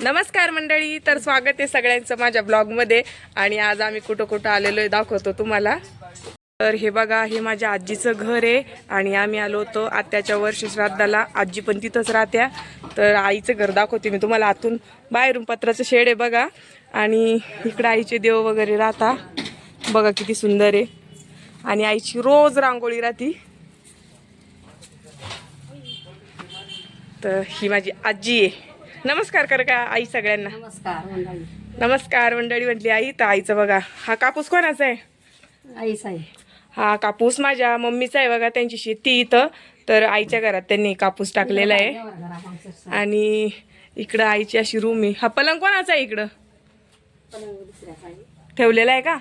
नमस्कार मंडळी तर स्वागत आहे सगळ्यांचं माझ्या ब्लॉगमध्ये. आणि आज आम्ही कुठं कुठं आलेलो आहे दाखवतो तुम्हाला. तर हे बघा हे माझ्या आजीचं घर आहे. आणि आम्ही आलो होतो आत्याच्या वर्षी श्राद्धाला. आजी पण तिथंच राहत्या. तर आईचं घर दाखवते मी तुम्हाला. आतून बाहेरून पत्राचं शेड आहे बघा. आणि इकडं आईचे देव वगैरे राहता. बघा किती सुंदर आहे. आणि आईची रोज रांगोळी राहती. तर ही माझी आजी आहे. नमस्कार कर का आई सगळ्यांना? नमस्कार मंडळी. नमस्कार मंडळी म्हटली आई तर आईचं बघा. हा कापूस कोणाचा आहे? आईच आहे हा कापूस माझ्या मम्मीचा आहे बघा त्यांची शेती इथं. तर आईच्या घरात त्यांनी कापूस टाकलेला आहे. आहे आणि इकडं आईची अशी रूम आहे. हा पलंग कोणाचा आहे इकडं? ठेवलेला आहे का?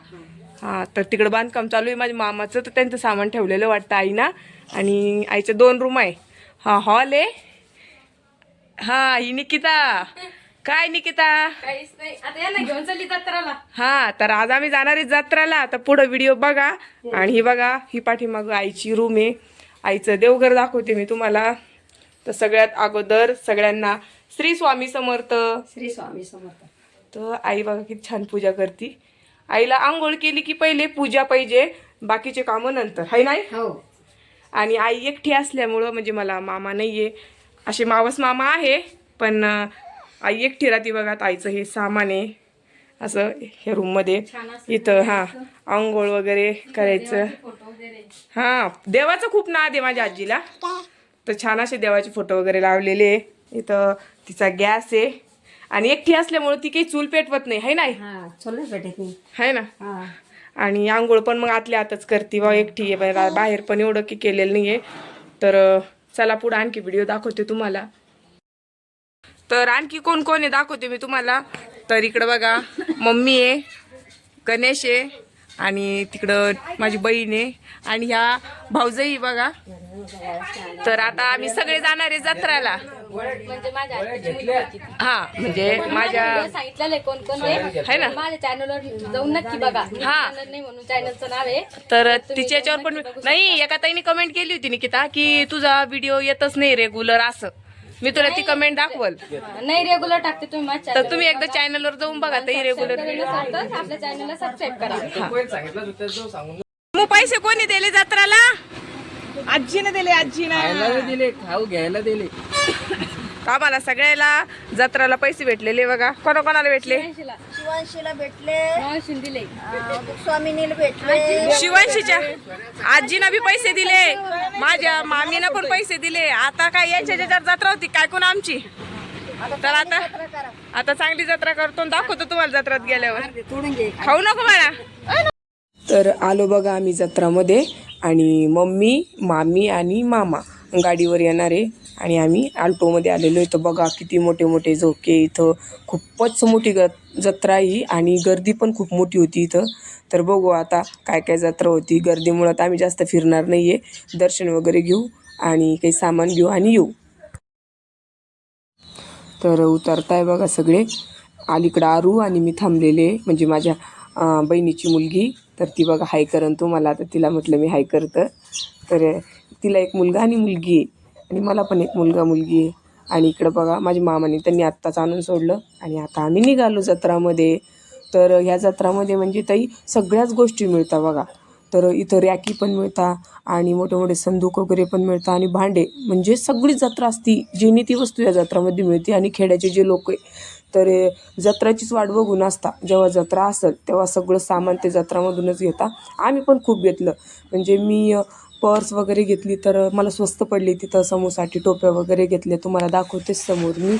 हा तर तिकडं बांधकाम चालू आहे. माझ्या मामाचं तर त्यांचं सामान ठेवलेलं वाटतं आईना. आणि आईचे दोन रूम आहे. हा हॉल आहे. हा ही निकिता. काय निकिता? काहीच नाही. आता यांना घेऊन चालली जत्राला. हा तर आज आम्ही जाणार आहे जत्राला. तर पुढं व्हिडिओ बघा. आणि ही बघा ही पाठीमागं आईची रूम आहे. आईचं देवघर दाखवते मी तुम्हाला. तर सगळ्यात अगोदर सगळ्यांना श्री स्वामी समर्थ. श्री स्वामी समर्थ. तर आई बघा किती छान पूजा करते. आईला आंघोळ केली की पहिले पूजा पाहिजे बाकीचे कामं नंतर. हाय नाही? हो. आणि आई एकटी असल्यामुळं म्हणजे मला मामा नाहीये. असे मावस मामा आहे पण आई एकटी राहते बघा आईचं हे सामान आहे. असं हे रूममध्ये इथं हां आंघोळ वगैरे करायचं. हां देवाचं खूप नाद आहे माझ्या आजीला. तर छान असे देवाचे फोटो वगैरे लावलेले आहे. इथं तिचा गॅस आहे. आणि एकटी असल्यामुळं ती काही चूल पेटवत नाही है नाही? हा चल भेटत नाही है ना? आणि आंघोळ पण मग आतल्या आतच करते बा एकटी आहे बाहेर पण एवढं की केलेलं नाहीये. तर अं, चला पुढे आणखी व्हिडिओ दाखवते तुम्हाला. तर आणखी कोण कोण आहे दाखवते मी तुम्हाला. तर इकडं बघा मम्मी आहे गणेश आहे आणि तिकडं माझी बहीण आहे आणि ह्या भाऊजही बघा. तर आता आम्ही सगळे जाणार आहे जत्राला. म्हणजे माझ्या आजीची मुलगी होती ती. हा म्हणजे माझ्या व्हिडिओ सांगितलेलं आहे कोण कोण आहे? ना? माझ्या चॅनलवर जाऊन नक्की बघा. हा. नाही म्हणून चॅनलचं नाव आहे. तर तिच्या याच्यावर पण नाही एका ताईने कमेंट केली होती निकिता की तुझा व्हिडिओ येतच नाही रेग्युलर असं. मी तुला ती कमेंट दाखवल. हा, नाही रेग्युलर टाकते तुम्ही माझ्या तर तुम्ही एकदा चॅनलवर जाऊन बघा ताई रेग्युलर चॅनल आपल्या चॅनलला सबस्क्राईब करा. मग पैसे कोणी दिले जत्राला? आजीने दिले आजीने. खायला दिले खाऊ घ्यायला दिले. आम्हाला सगळ्याला जत्राला पैसे भेटलेले बघा. कोणा कोणाला भेटले? शिवांशीला. भेटले. मावशीन दिले. स्वामिनीला भेटले. शिवांशीच्या आजीनं बी पैसे दिले. माझ्या मामीनं पण पैसे दिले. आता काय याच्या ज्याच्यावर जत्रा होती काय कोण आमची? तर आता आता चांगली जत्रा करतो दाखवतो तुम्हाला जत्रात गेल्यावर. खाऊ नको मला तर आलो बघा आम्ही जत्रामध्ये आणि मम्मी मामी आणि मामा. गाडीवर येणार आहे. आणि आम्ही आल्टोमध्ये आलेलो इथं बघा किती मोठे मोठे झोके इथं. खूपच मोठी ग जत्रा आहे ही. आणि गर्दी पण खूप मोठी होती इथं. तर बघू आता काय काय जत्रा होती. गर्दीमुळं तर आम्ही जास्त फिरणार नाही आहे दर्शन वगैरे घेऊ आणि काही सामान घेऊ आणि येऊ. तर उतरताय बघा सगळे. अलीकडं आरू आणि मी थांबलेले म्हणजे माझ्या बहिणीची मुलगी. तर ती बघा हाय करन तुम्हाला. आता तिला म्हटलं मी हाय करतं. तर तिला एक मुलगा आणि मुलगी आहे. आणि मला पण एक मुलगा मुलगी आहे. आणि इकडं बघा माझ्या मामाने त्यांनी आत्ताच आणून सोडलं. आणि आता आम्ही निघालो जत्रामध्ये. तर ह्या जत्रामध्ये म्हणजे ताई सगळ्याच गोष्टी मिळतात बघा. तर इथं रॅकी पण मिळतात आणि मोठे मोठे संदूक वगैरे पण मिळतात आणि भांडे. म्हणजे सगळी जत्रा असती जी ती वस्तू या जत्रामध्ये मिळते आणि खेड्याचे जे लोक आहे. तर जत्राचीच वाट बघून असता. जेव्हा जत्रा असेल तेव्हा सगळं सामान ते जत्रामधूनच घेता. आम्ही पण खूप घेतलं. म्हणजे मी पर्स वगैरे घेतली तर मला स्वस्त पडली तिथं समोसाठी टोप्या वगैरे घेतल्या. तुम्हाला दाखवतेच समोर मी.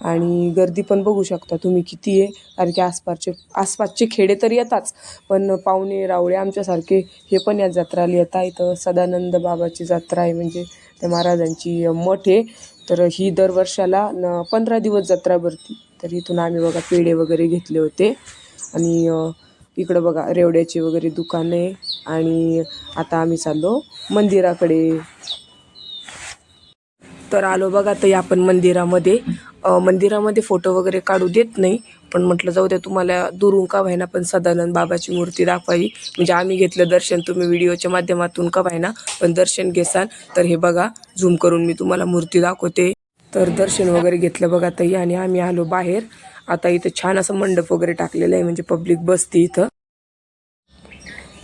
आणि गर्दी पण बघू शकता तुम्ही किती आहे. कारण की आसपासचे आसपासचे खेडे तर येताच. पण पाहुणे रावळे आमच्यासारखे हे पण या जत्राला येता इथं सदानंद बाबाची जत्रा आहे म्हणजे त्या महाराजांची मठ आहे. तर ही दरवर्षाला न पंधरा दिवस जत्रा भरती. तर इथून आम्ही बघा पेढे वगैरे घेतले होते. आणि इकडं बघा रेवड्याची वगैरे दुकाने आणि आता आम्ही चाललो मंदिराकडे. तर आलो बघा तरी आपण मंदिरामध्ये. मंदिरामध्ये फोटो वगैरे काढू देत नाही पण म्हटलं जाऊ द्या तुम्हाला दुरून का व्हायना पण सदानंद बाबाची मूर्ती दाखवावी. म्हणजे आम्ही घेतलं दर्शन तुम्ही व्हिडिओच्या माध्यमातून का व्हायना पण दर्शन घेसाल तर हे बघा झूम करून मी तुम्हाला मूर्ती दाखवते. तर दर्शन वगैरे घेतलं बघा ताई आणि आम्ही आलो बाहेर. आता इथं छान असं मंडप वगैरे टाकलेलं आहे म्हणजे पब्लिक बसती इथं.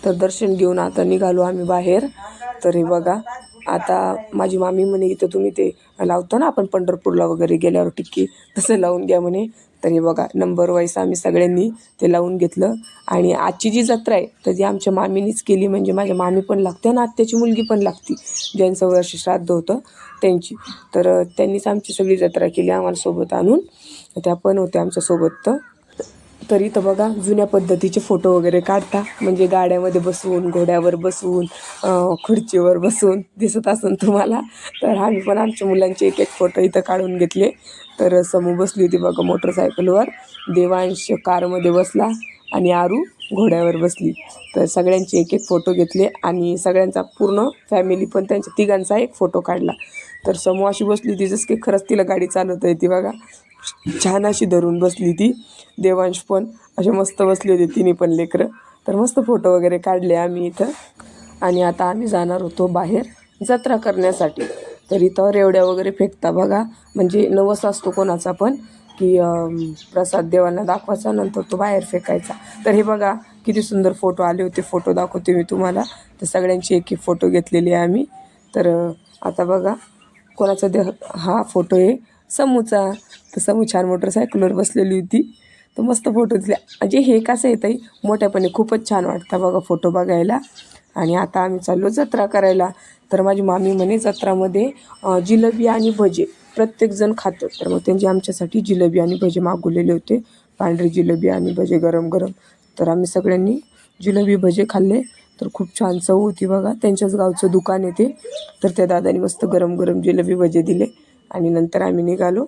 तर दर्शन घेऊन आता निघालो आम्ही बाहेर. तर हे बघा आता माझी मामी म्हणे इथं तुम्ही ते लावतो ना आपण पंढरपूरला वगैरे गेल्यावर टिक्की तसं लावून घ्या म्हणे. तर हे बघा नंबर वाईस आम्ही सगळ्यांनी ते लावून घेतलं. आणि आजची जी जत्रा आहे तर ती आमच्या मामीनीच केली म्हणजे माझ्या मामी पण लागते आणि आत्याची मुलगी पण लागती ज्यांचं वर्ष श्राद्ध होतं त्यांची. तर त्यांनीच आमची सगळी जत्रा केली आम्हाला सोबत आणून. त्या पण होत्या आमच्यासोबत तर. तरी तर बघा जुन्या पद्धतीचे फोटो वगैरे काढता. म्हणजे गाड्यामध्ये बसून घोड्यावर बसून खुर्चीवर बसून दिसत असून तुम्हाला. तर आम्ही पण आमच्या मुलांचे एक एक फोटो इथं काढून घेतले. तर समू बसली होती बघा मोटरसायकलवर. देवांश कारमध्ये बसला आणि आरू घोड्यावर बसली. तर सगळ्यांचे एक एक फोटो घेतले आणि सगळ्यांचा पूर्ण फॅमिली पण त्यांच्या तिघांचा एक फोटो काढला. तर समूह अशी बसली होती जसं की खरंच तिला गाडी चालवता येते बघा. छान अशी धरून बसली ती देवांश पण. असे मस्त बसले होते तिने पण लेकरं. तर मस्त फोटो वगैरे काढले आम्ही इथं. आणि आता आम्ही जाणार होतो बाहेर जत्रा करण्यासाठी. तर इथं रेवड्या वगैरे फेकता बघा. म्हणजे नवस असतो कोणाचा पण की प्रसाद देवांना दाखवायचा नंतर तो बाहेर फेकायचा. तर हे बघा किती सुंदर फोटो आले होते. फोटो दाखवते मी तुम्हाला. तर सगळ्यांचे एक एक फोटो घेतलेले आहे आम्ही. तर आता बघा कोणाचा देह हा फोटो आहे. समूचा. तर समू छान मोटरसायकलवर बसलेली होती. तर मस्त फोटो दिले म्हणजे हे कसं येतं मोठ्यापणे खूपच छान वाटतं बघा फोटो बघायला. आणि आता आम्ही चाललो जत्रा करायला. तर माझी मामी म्हणे जत्रामध्ये जिलेबी आणि भजे. प्रत्येकजण खातं. तर मग त्यांची आमच्यासाठी जिलेबी आणि भजे मागवलेले होते. पांढरी जिलेबी आणि भजे गरम गरम. तर आम्ही सगळ्यांनी जिलेबी भजे खाल्ले. तर खूप छान चव होती बघा. त्यांच्याच गावचं दुकान येते तर त्या दादानी मस्त गरम गरम जिलेबी भजे दिले. आणि नंतर आम्ही निघालो.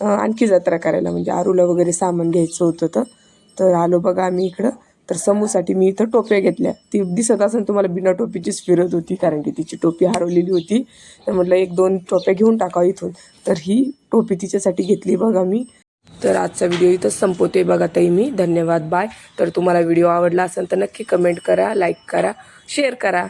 आणखी जत्रा करायला म्हणजे आरूला वगैरे सामान घ्यायचं होतं तर. तर आलो बघा आम्ही इकडं. तर समूसाठी मी इथं टोप्या घेतल्या. ती दिसत असेल तुम्हाला बिना टोपीचीच फिरत होती कारण की तिची टोपी हरवलेली होती. तर म्हटलं एक दोन टोप्या घेऊन टाकावं इथून. तर ही टोपी तिच्यासाठी घेतली बघा मी. तर आजचा व्हिडिओ इथं संपवते बघा ताई मी. धन्यवाद बाय. तर तुम्हाला व्हिडिओ आवडला असेल तर नक्की कमेंट करा लाईक करा शेअर करा.